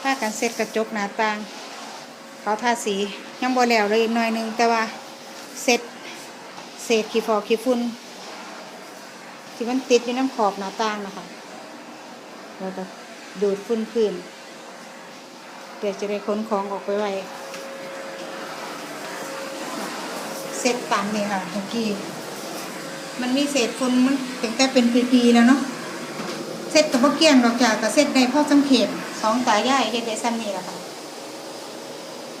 ผ้ากันเซ็ตกระจกหน้าต่าง เขาทาสียังบ่แล้วเลยอีกหน่อยหนึงแต่ว่าเซ็ตเศษขี้ฟอกขี้ฝุ่นที่มันติดอยู่น้ำขอบหน้าต่างนะคะแล้วก็ดูดฝุ่นพื้นเดี๋ยวจะได้ขนของออกไปไว้เซ็ตตามนี่ค่ะเมื่อกี้มันมีเศษฝุ่นมันเป็นแต่เป็นปีๆแล้วเนาะเซ็ตกับพวกเกี้ยงดอกจากแต่เซ็ตได้พ่อสังเขต สองตายายเฮ็ดได้ซ้ำนี่แหละค่ะ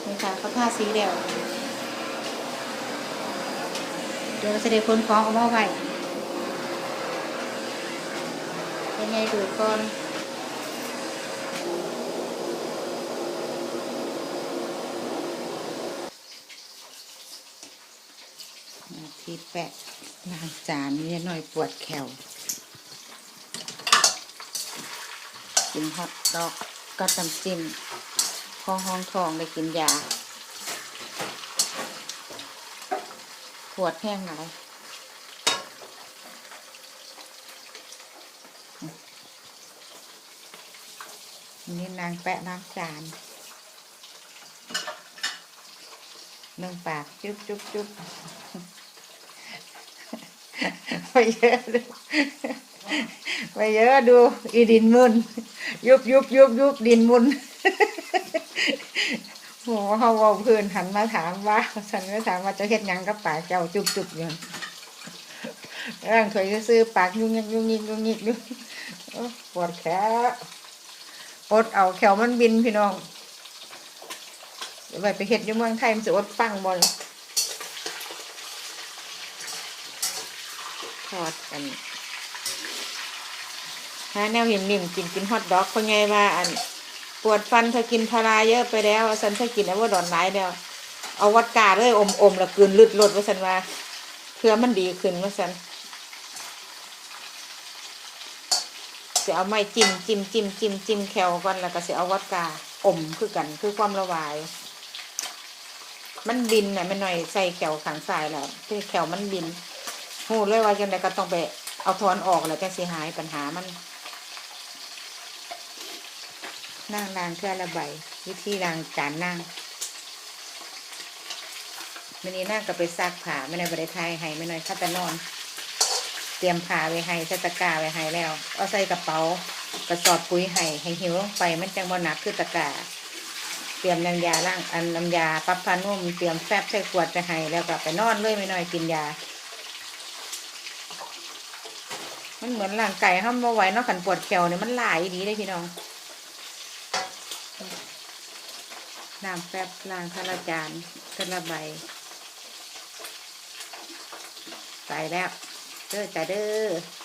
นี่ค่ะเขาทาสีแล้วเดี๋ยวเราจะได้คนของเอามาไว้เป็นไงดูก่อนที่แปะล้างจานนี่หน่อยปวดแขวกินฮอตดอก ก็จำจิ้มพอห้องทองได้กินยาปวดแห้งหลายนี่นางแปะล้างจานเนื่องปาก จุ๊บจุ๊บจุ๊บไปเยอะดูไปเยอะดู อีดินมุน ยุบยุบยุบยุบดินมุนโหเขาเว่าเพื่อนหันมาถามว่าฉันก็ถามว่าจะเฮ็ดยังกับปากเจ้าจุบจุบอยู่ร่างเคยซื้อปากยุ่งยิกยุ่งยิกยุ่งยิกอยู่โอ้ปวดแขนอดเอาแขวมันบินพี่น้องเดี๋ยวไปไปเฮ็ดยู่เมืองไทยมันจะอดปังบอลทอดกัน หาแนวนิ่มกินกินฮอทดอกเพราะไงว่าอันปวดฟันเธอกินพาราเยอะไปแล้วฉันเธอกินแล้วว่าดอนไม้แล้วเอาวัดกาเลยอมอมๆแล้วกลืนลืดลดว่าฉันว่าเพื่อมันดีขึ้นว่าฉันจะเอาไม้จิ้มจิ้มจิ้มจิ้มจิ้มแคลก่อนแล้วก็จะเอาวัดกาอมคือกันคือความระบาย มันบินน่ะมันหน่อยใส่แขวขังสายแล้วที่แขวมันบินหูเลยว่าจังไดก็ต้องไปเอาทอนออกแล้วจะสิหายปัญหามัน นั่งล้างเพื่อระบายวิธีล้างจานนั่งมันนี้นั่งก็ไปซักผ้าไม่ได้บริไทยให้ไม่น้อยข้าต่นอน เตรียมผ้าไว้ให้ใส่ตะกร้าไว้ให้แล้ว เอาใส่กระเป๋ากระสอบปุ๋ยให้ให้หิวลงไป มันจังบ่หนักคือตะกร้าเตรียมน้ำยาล้างอันน้ำยาปรับผ้านุ่มเตรียมแฟบใส่ขวดไปให้แล้วก็ไปนอนเลยไม่น้อยกินยา มันเหมือนร่างไก่ห้ามมาไหวเนาะขันปวดแขวเนี่ยมันหลายดีเลยพี่น้อง น้ำแป๊บล้างทะละจานทะละใบใส่แล้วเด้อจ้าเด้อ